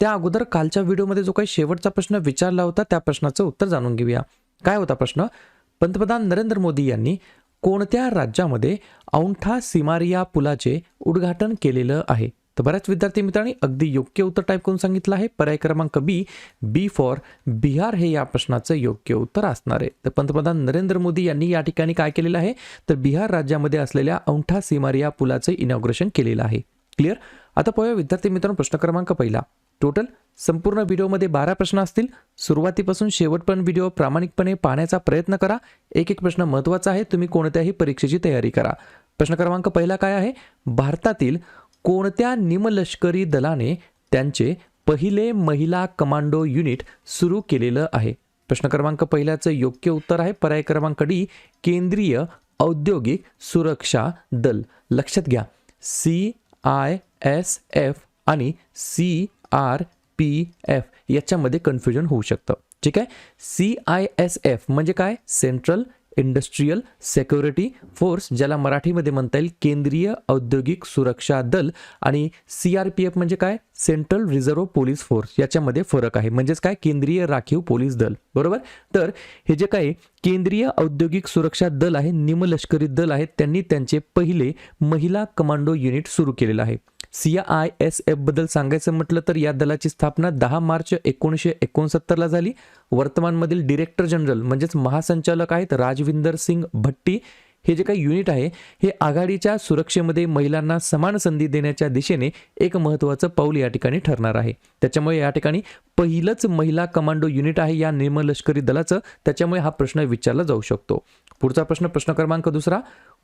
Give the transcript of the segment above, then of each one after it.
त्या अगोदर कालच्या व्हिडिओमध्ये जो काही शेवटचा प्रश्न विचारला होता त्या प्रश्नाचं उत्तर जाणून घेऊया. काय होता प्रश्न? पंतप्रधान नरेंद्र मोदी यांनी कोणत्या राज्यामध्ये औंठा सिमारिया पुलाचे उद्घाटन केलेलं आहे? तर बऱ्याच विद्यार्थी मित्रांनी अगदी योग्य उत्तर टाईप करून सांगितलं आहे. पर्याय क्रमांक बी बी फॉर बिहार हे या प्रश्नाचं योग्य उत्तर असणार आहे. तर पंतप्रधान नरेंद्र मोदी यांनी या ठिकाणी काय केलेलं आहे? तर बिहार राज्यामध्ये असलेल्या औंठा सिमारिया पुलाचं इनॉग्रेशन केलेलं आहे. क्लिअर आता पाहूया विद्यार्थी मित्रांनो प्रश्न क्रमांक पहिला. टोटल संपूर्ण व्हिडिओमध्ये बारा प्रश्न असतील. सुरुवातीपासून शेवटपर्यंत व्हिडिओ प्रामाणिकपणे पाहण्याचा प्रयत्न करा. एक एक प्रश्न महत्त्वाचा आहे. तुम्ही कोणत्याही परीक्षेची तयारी करा. प्रश्न क्रमांक पहिला काय आहे? भारतातील कोणत्या निमलष्करी दलाने त्यांचे पहिले महिला कमांडो युनिट सुरू केलेलं आहे? प्रश्न क्रमांक पहिल्याचं योग्य उत्तर आहे. पर्याय क्रमांक डी केंद्रीय औद्योगिक सुरक्षा दल. लक्षात घ्या. सी आय एस एफ आणि सी आर पी एफ याच्यामध्ये कन्फ्युजन होऊ शकतं. ठीक आहे? सी आय एस एफ म्हणजे काय? सेंट्रल इंडस्ट्रीयल सेक्युरिटी फोर्स ज्याला मराठीमध्ये म्हणता येईल केंद्रीय औद्योगिक सुरक्षा दल आणि सी आर पी एफ म्हणजे काय? Central reserve police force. याच्यामध्ये फरक आहे. म्हणजेच काय? केंद्रीय राखीव पोलीस दल. बरोबर? तर हे जे काही केंद्रीय औद्योगिक सुरक्षा दल आहे निमलष्करी दल आहेत त्यांनी त्यांचे पहिले महिला कमांडो युनिट सुरू केलेलं आहे. सी आय एस एफबद्दल सांगायचं म्हटलं तर या दलाची स्थापना दहा मार्च एकोणीसशे एकोणसत्तरला झाली. वर्तमानमधील डिरेक्टर जनरल म्हणजेच महासंचालक आहेत राजविंदर सिंग भट्टी. हे जे काही युनिट आहे हे आघाडीच्या सुरक्षेमध्ये महिलांना समान संधी देण्याच्या दिशेने एक महत्त्वाचं पाऊल या ठिकाणी ठरणार आहे. त्याच्यामुळे या ठिकाणी पहिलंच महिला कमांडो युनिट आहे या निमलष्करी दलाचं. त्याच्यामुळे हा प्रश्न विचारला जाऊ शकतो. पुढचा प्रश्न प्रश्न क्रमांक दुसरा.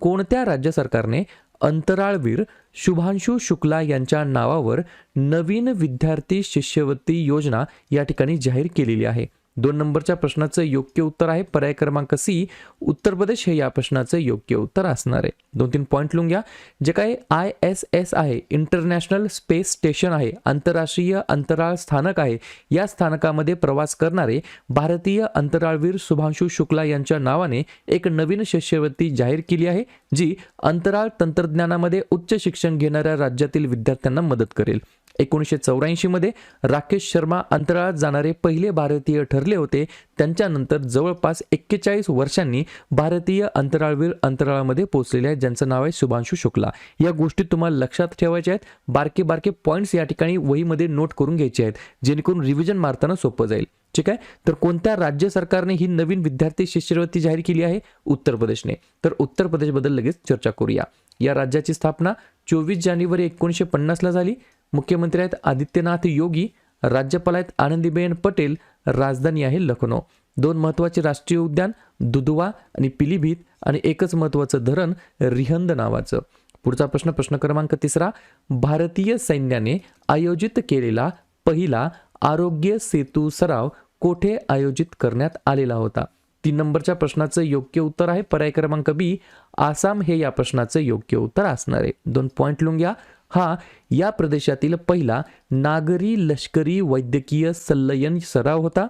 कोणत्या राज्य सरकारने अंतराळवीर शुभांशु शुक्ला यांच्या नावावर नवीन विद्यार्थी शिष्यवृत्ती योजना या ठिकाणी जाहीर केलेली आहे. दोन नंबरच्या प्रश्नाचं योग्य उत्तर आहे. पर्याय क्रमांक सी उत्तर प्रदेश हे या प्रश्नाचं योग्य उत्तर असणार आहे. दोन तीन पॉईंट लिहून घ्या. जे काय आय एस एस आहे इंटरनॅशनल स्पेस स्टेशन आहे आंतरराष्ट्रीय अंतराळ स्थानक आहे या स्थानकामध्ये प्रवास करणारे भारतीय अंतराळवीर शुभांशु शुक्ला यांच्या नावाने एक नवीन शिष्यवृत्ती जाहीर केली आहे जी अंतराळ तंत्रज्ञानामध्ये उच्च शिक्षण घेणाऱ्या राज्यातील विद्यार्थ्यांना मदत करेल. एकोणीसशे चौऱ्याऐंशीमध्ये राकेश शर्मा अंतराळात जाणारे पहिले भारतीय ठरले होते. त्यांच्यानंतर जवळपास एक्केचाळीस वर्षांनी भारतीय अंतराळवीर अंतराळामध्ये पोहोचलेले आहेत ज्यांचं नाव आहे शुभांशु शुक्ला. या गोष्टी तुम्हाला लक्षात ठेवायच्या आहेत. बारके बारके पॉईंट्स या ठिकाणी वहीमध्ये नोट करून घ्यायचे आहेत जेणेकरून रिव्हिजन मारताना सोपं जाईल. ठीक आहे? तर कोणत्या राज्य सरकारने ही नवीन विद्यार्थी शिष्यवृत्ती जाहीर केली आहे? उत्तर प्रदेशने. तर उत्तर प्रदेशबद्दल लगेच चर्चा करूया. या राज्याची स्थापना चोवीस जानेवारी एकोणीसशे पन्नासला झाली. मुख्यमंत्री आहेत आदित्यनाथ योगी राज्यपाल आहेत आनंदीबेन पटेल राजधानी आहे लखनौ. दोन महत्त्वाचे राष्ट्रीय उद्यान दुधवा आणि पिलीभीत आणि एकच महत्त्वाचं धरण रिहंद नावाचं. पुढचा प्रश्न प्रश्न क्रमांक तिसरा भारतीय सैन्याने आयोजित केलेला पहिला आरोग्य सेतू सराव कोठे आयोजित करण्यात आलेला होता? तीन नंबरच्या प्रश्नाचं योग्य उत्तर आहे पर्याय क्रमांक बी आसाम हे या प्रश्नाचं योग्य उत्तर असणार आहे. दोन पॉईंट लिहून घ्या हा या प्रदेशातील पहिला नागरी लष्करी वैद्यकीय संलयन सराव होता.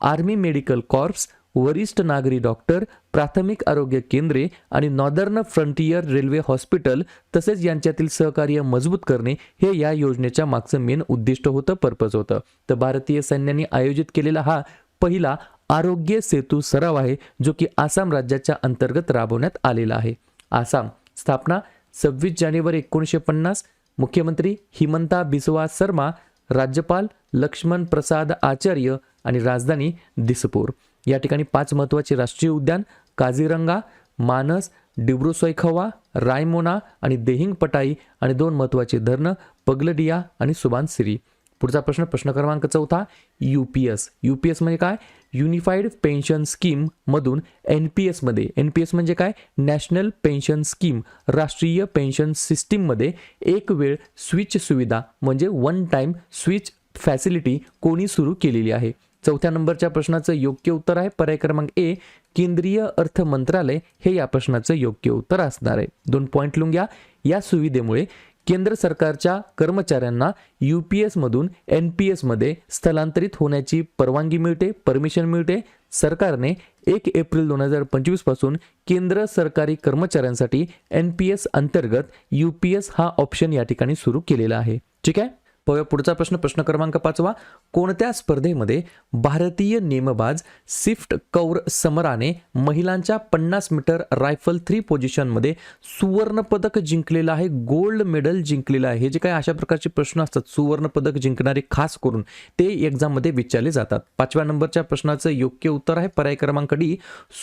आर्मी मेडिकल कॉर्प्स वरिष्ठ नागरी डॉक्टर प्राथमिक आरोग्य केंद्रे आणि नॉर्दर्न फ्रंटियर रेल्वे हॉस्पिटल तसेच यांच्यातील सहकार्य मजबूत करणे हे या योजनेच्या मागचं मेन उद्दिष्ट होतं पर्पज होतं. तर भारतीय सैन्याने आयोजित केलेला हा पहिला आरोग्य सेतू सराव आहे जो की आसाम राज्याच्या अंतर्गत राबवण्यात आलेला आहे. आसाम स्थापना सव्वीस जानेवारी एकोणीसशे पन्नास मुख्यमंत्री हिमंता बिस्वा शर्मा राज्यपाल लक्ष्मण प्रसाद आचार्य आणि राजधानी दिसपूर. या ठिकाणी पाच महत्त्वाचे राष्ट्रीय उद्यान काझीरंगा मानस डिब्रू सैखवा रायमोना आणि देहिंग पटाई आणि दोन महत्त्वाचे धरणं पगलडिया आणि सुबानसिरी. पुढचा प्रश्न प्रश्न क्रमांक चौथा U P S U P S म्हणजे काय? युनिफाईड पेन्शन स्कीम मधून एन पी एसमध्ये एन पी एस म्हणजे काय? नॅशनल पेन्शन स्कीम राष्ट्रीय पेन्शन सिस्टीममध्ये एक वेळ स्विच सुविधा म्हणजे वन टाईम स्विच फॅसिलिटी कोणी सुरू केलेली आहे. चौथ्या नंबरच्या प्रश्नाचं योग्य उत्तर आहे. पर्याय क्रमांक ए केंद्रीय अर्थ मंत्रालय हे या प्रश्नाचं योग्य उत्तर असणार आहे. दोन पॉईंट लिहून घ्या या सुविधेमुळे केंद्र सरकारच्या कर्मचाऱ्यांना यू पी एसमधून एन पी एसमध्ये स्थलांतरित होण्याची परवानगी मिळते परमिशन मिळते. सरकारने एक एप्रिल दोन हजार पंचवीसपासून केंद्र सरकारी कर्मचाऱ्यांसाठी एन पी एस अंतर्गत यू पी एस हा ऑप्शन या ठिकाणी सुरू केलेला आहे. ठीक आहे? पुढचा प्रश्न प्रश्न क्रमांक पाचवा. कोणत्या स्पर्धेमध्ये भारतीय नेमबाज सिफ्ट कौर समराने महिलांच्या पन्नास मीटर रायफल थ्री पोझिशनमध्ये सुवर्णपदक जिंकलेलं आहे गोल्ड मेडल जिंकलेलं आहे? हे जे काही अशा प्रकारचे प्रश्न असतात सुवर्णपदक जिंकणारे खास करून ते एक्झाममध्ये विचारले जातात. पाचव्या नंबरच्या प्रश्नाचं योग्य उत्तर आहे पर्याय क्रमांक डी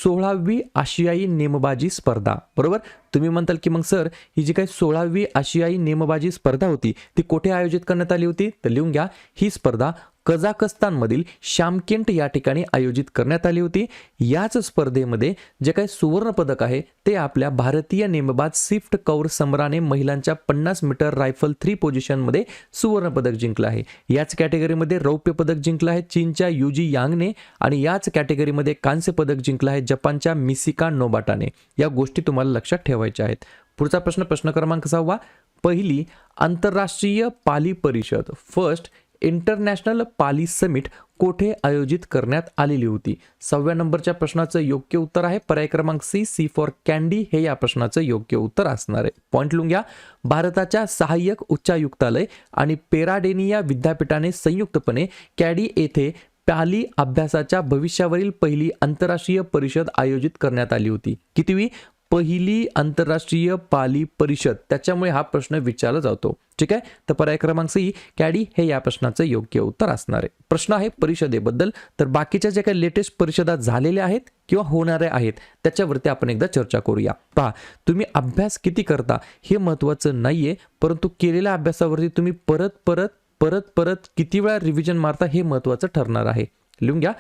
सोळावी आशियाई नेमबाजी स्पर्धा. बरोबर? तुम्ही म्हणताल की मग सर ही जी काही सोळावी आशियाई नेमबाजी स्पर्धा होती ती कुठे आयोजित करण्यात आली होती तर लिहून घ्या. ही स्पर्धा कझाकस्तानमधील शामकेंट या ठिकाणी आयोजित करण्यात आली होती. याच स्पर्धेमध्ये जे काही सुवर्णपदक आहे ते आपल्या भारतीय नेमबाज सिफ्ट कौर समराने महिलांच्या पन्नास मीटर रायफल थ्री पोझिशनमध्ये सुवर्णपदक जिंकलं आहे. याच कॅटेगरीमध्ये रौप्य पदक जिंकलं आहे चीनच्या युजी यांगने आणि याच कॅटेगरीमध्ये कांस्य पदक जिंकलं आहे जपानच्या मिसिका नोबाटाने. या गोष्टी तुम्हाला लक्षात ठेवायच्या आहेत. पुढचा प्रश्न प्रश्न क्रमांक सहावा. पहिली आंतरराष्ट्रीय पाली परिषद फर्स्ट इंटरनॅशनल पाली समिट कोठे आयोजित करण्यात आलेली होती? सहाव्या नंबरच्या प्रश्नाचं योग्य उत्तर आहे पर्याय क्रमांक सी सी फॉर कॅन्डी हे या प्रश्नाचं योग्य उत्तर असणार आहे. पॉईंट लिहून घ्या भारताच्या सहाय्यक उच्चायुक्तालय आणि पेराडेनिया विद्यापीठाने संयुक्तपणे कॅडी येथे पाली अभ्यासाच्या भविष्यावरील पहिली आंतरराष्ट्रीय परिषद आयोजित करण्यात आली होती. कितीवी? पहिली आंतरराष्ट्रीय पाली परिषद. त्याच्यामुळे हा प्रश्न विचारला जातो. ठीक आहे? तर पर्याय क्रमांक सी कॅडी हे या प्रश्नाचं योग्य उत्तर असणार आहे. प्रश्न आहे परिषदेबद्दल. तर बाकीच्या ज्या काही लेटेस्ट परिषदा झालेल्या आहेत किंवा होणाऱ्या आहेत त्याच्यावरती आपण एकदा चर्चा करूया. पहा तुम्ही अभ्यास किती करता हे महत्त्वाचं नाहीये परंतु केलेल्या अभ्यासावरती तुम्ही परत परत परत परत किती वेळा रिव्हिजन मारता हे महत्त्वाचं ठरणार आहे. लिहून घ्या.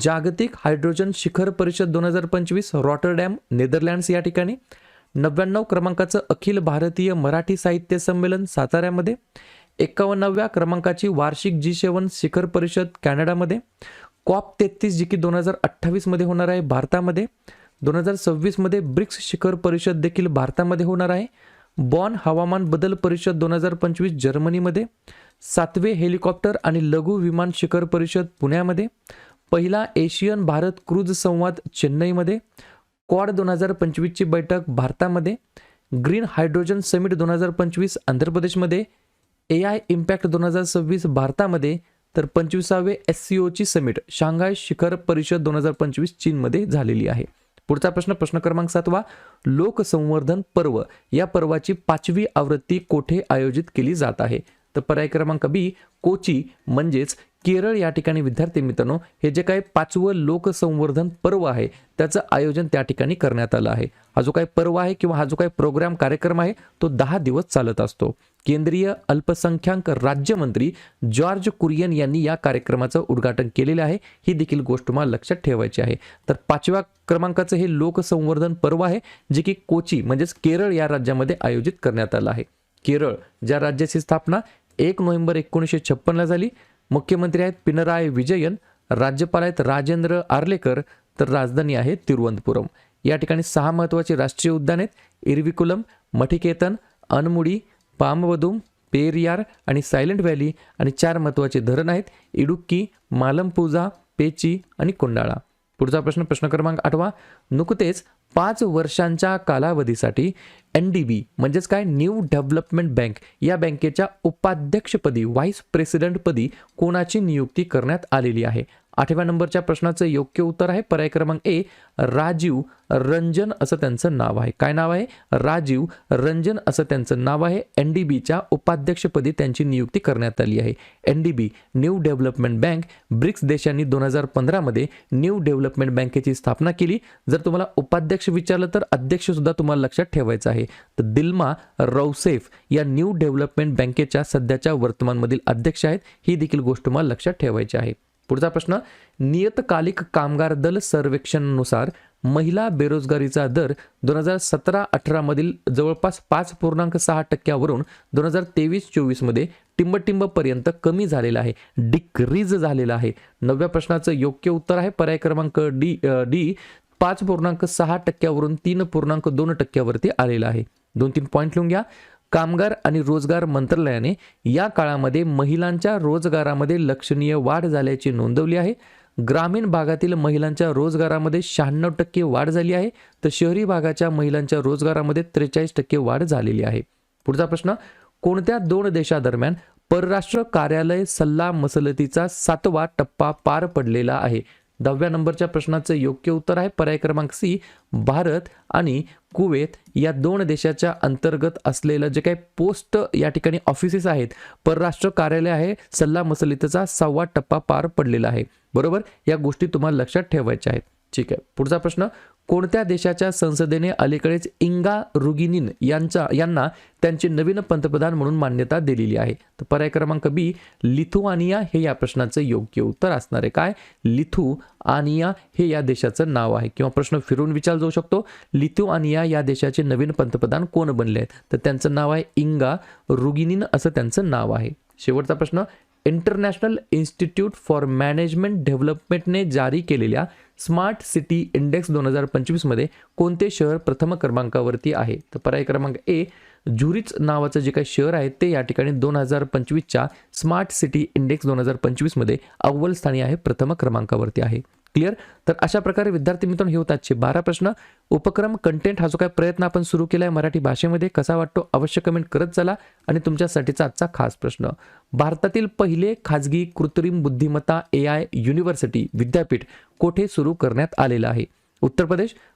जागतिक हायड्रोजन शिखर परिषद दोन हजार पंचवीस रॉटरडॅम नेदरलँड्स या ठिकाणी. नव्याण्णव क्रमांकाचं अखिल भारतीय मराठी साहित्य संमेलन साताऱ्यामध्ये. एकावन्नाव्या क्रमांकाची वार्षिक जी सेवन शिखर परिषद कॅनडामध्ये. कॉप तेहतीस जी की दोन हजार अठ्ठावीसमध्ये होणार आहे भारतामध्ये. दोन हजार सव्वीसमध्ये ब्रिक्स शिखर परिषद देखील भारतामध्ये होणार आहे. बॉन हवामान बदल परिषद दोन हजार पंचवीस जर्मनीमध्ये. सातवे हेलिकॉप्टर आणि लघु विमान शिखर परिषद पुण्यामध्ये. पहिला एशियन भारत क्रूज संवाद चेन्नईमध्ये क्वाड दोन हजार पंचवीसची बैठक भारतामध्ये ग्रीन हायड्रोजन समिट दोन हजार पंचवीस आंध्र प्रदेशमध्ये ए आय इम्पॅक्ट दोन हजार सव्वीस भारतामध्ये तर पंचवीसावे एस सी ओची समिट शांघाय शिखर परिषद दोन हजार पंचवीस चीनमध्ये झालेली आहे. पुढचा प्रश्न प्रश्न क्रमांक सातवा लोकसंवर्धन पर्व. या पर्वाची पाचवी आवृत्ती कोठे आयोजित केली जात आहे? तर पर्याय क्रमांक बी कोची म्हणजेच केरळ या ठिकाणी विद्यार्थी मित्रांनो हे जे काही पाचवं लोकसंवर्धन पर्व आहे त्याचं आयोजन त्या ठिकाणी करण्यात आलं आहे. हा जो काही पर्व आहे किंवा हा जो काही प्रोग्राम कार्यक्रम आहे तो दहा दिवस चालत असतो. केंद्रीय अल्पसंख्याक राज्यमंत्री जॉर्ज कुरियन यांनी या कार्यक्रमाचं उद्घाटन केलेलं आहे. ही देखील गोष्ट मला लक्षात ठेवायची आहे. तर पाचव्या क्रमांकाचं हे लोकसंवर्धन पर्व आहे जे की कोची म्हणजेच केरळ या राज्यामध्ये आयोजित करण्यात आलं आहे. केरळ ज्या राज्याची स्थापना एक नोव्हेंबर एकोणीसशे छप्पनला झाली. मुख्यमंत्री आहेत पिनराय विजयन राज्यपाल आहेत राजेंद्र आर्लेकर तर राजधानी आहे तिरुवनंतपुरम. या ठिकाणी सहा महत्त्वाचे राष्ट्रीय उद्यान आहेत. इरविकुलम मठिकेतन अनमुडी पामवदुम पेरियार आणि सायलेंट व्हॅली आणि चार महत्त्वाचे धरण आहेत. इडुक्की मालमपूजा पेची आणि कोंडाळा. पुढचा प्रश्न प्रश्न क्रमांक आठवा. नुकतेच पाच वर्षांच्या कालावधीसाठी एन डी बी म्हणजेच काय न्यू डेव्हलपमेंट बँक या बँकेच्या उपाध्यक्षपदी व्हाईस प्रेसिडेंटपदी कोणाची नियुक्ती करण्यात आलेली आहे? आठव्या नंबरच्या प्रश्नाचं योग्य उत्तर आहे. पर्याय क्रमांक ए राजीव रंजन असं त्यांचं नाव आहे. काय नाव आहे? राजीव रंजन असं त्यांचं नाव आहे. एन डी बीच्या उपाध्यक्षपदी त्यांची नियुक्ती करण्यात आली आहे. N D B new development bank BRICS देशांनी दोन हजार पंधरामध्ये न्यू डेव्हलपमेंट बँकेची स्थापना केली. जर तुम्हाला उपाध्यक्ष विचारलं तर अध्यक्षसुद्धा तुम्हाला लक्षात ठेवायचं आहे. तर दिल्मा रौसेफ या न्यू डेव्हलपमेंट बँकेच्या सध्याच्या वर्तमानमधील अध्यक्ष आहेत. ही देखील गोष्ट तुम्हाला लक्षात ठेवायची आहे. पुढचा प्रश्न नियतकालिक कामगार दल सर्वेक्षणानुसार महिला बेरोजगारीचा दर दोन हजार सतरा अठरामधील जवळपास पाच पूर्णांक सहा टक्क्यावरून दोन हजार तेवीस चोवीसमध्ये टिंबटिंबपर्यंत कमी झालेला आहे डिक्रीज झालेला आहे. नवव्या प्रश्नाचं योग्य उत्तर आहे पर्याय क्रमांक डी डी पाच पूर्णांक सहा टक्क्यावरून तीन पूर्णांक दोन टक्क्यावरती आलेला आहे. दोन तीन पॉईंट लिहून घ्या. कामगार आणि रोजगार मंत्रालयाने या काळामध्ये महिलांच्या रोजगारामध्ये लक्षणीय वाढ झाल्याची नोंदवली आहे. ग्रामीण भागातील महिलांच्या रोजगारामध्ये शहाण्णव टक्के वाढ झाली आहे तर शहरी भागाच्या महिलांच्या रोजगारामध्ये त्रेचाळीस टक्के वाढ झालेली आहे. पुढचा प्रश्न कोणत्या दोन देशादरम्यान परराष्ट्र कार्यालय सल्ला मसलतीचा सातवा टप्पा पार पडलेला आहे? दहाव्या नंबरच्या प्रश्नाचं योग्य उत्तर आहे. पर्याय क्रमांक सी भारत आणि कुवेत या दोन देशाच्या अंतर्गत असलेलं जे काही पोस्ट या ठिकाणी ऑफिसेस आहेत परराष्ट्र कार्यालय आहे सल्ला मसलितचा सहावा टप्पा पार पडलेला आहे. बरोबर? या गोष्टी तुम्हाला लक्षात ठेवायच्या आहेत. ठीक आहे. पुढचा प्रश्न कोणत्या देशाच्या संसदेने अलीकडेच इंगा रुगिनिन यांचा यांना त्यांचे नवीन पंतप्रधान म्हणून मान्यता दिलेली आहे? तर पर्याय क्रमांक बी लिथुआनिया हे या प्रश्नाचं योग्य उत्तर असणार आहे. काय? लिथुआनिया हे या देशाचं नाव आहे. किंवा प्रश्न फिरून विचार जाऊ शकतो. लिथुआनिया या देशाचे नवीन पंतप्रधान कोण बनले आहेत? तर त्यांचं नाव आहे इंगा रुगिनिन असं त्यांचं नाव आहे. शेवटचा प्रश्न इंटरनॅशनल इन्स्टिट्यूट फॉर मॅनेजमेंट डेव्हलपमेंटने जारी केलेल्या स्मार्ट सिटी इंडेक्स दोन हजार पंचवीसमध्ये कोणते शहर प्रथम क्रमांकावरती आहे? तर पर्याय क्रमांक ए झुरीच नावाचं जे काही शहर आहे ते या ठिकाणी दोन हजार पंचवीसच्या स्मार्ट सिटी इंडेक्स दोन हजार पंचवीसमध्ये अव्वल स्थानी आहे प्रथम क्रमांकावरती आहे. क्लिअर तर अशा प्रकारे विद्यार्थी मित्रांनो हे होतात बारा प्रश्न. उपक्रम कंटेंट हा जो काय प्रयत्न आपण सुरू केला आहे मराठी भाषेमध्ये कसा वाटतो अवश्य कमेंट करत चला. आणि तुमच्यासाठीचा आजचा खास प्रश्न. भारतातील पहिले खाजगी कृत्रिम बुद्धिमत्ता ए आय युनिव्हर्सिटी विद्यापीठ कोठे सुरू करण्यात आलेलं आहे? उत्तर प्रदेश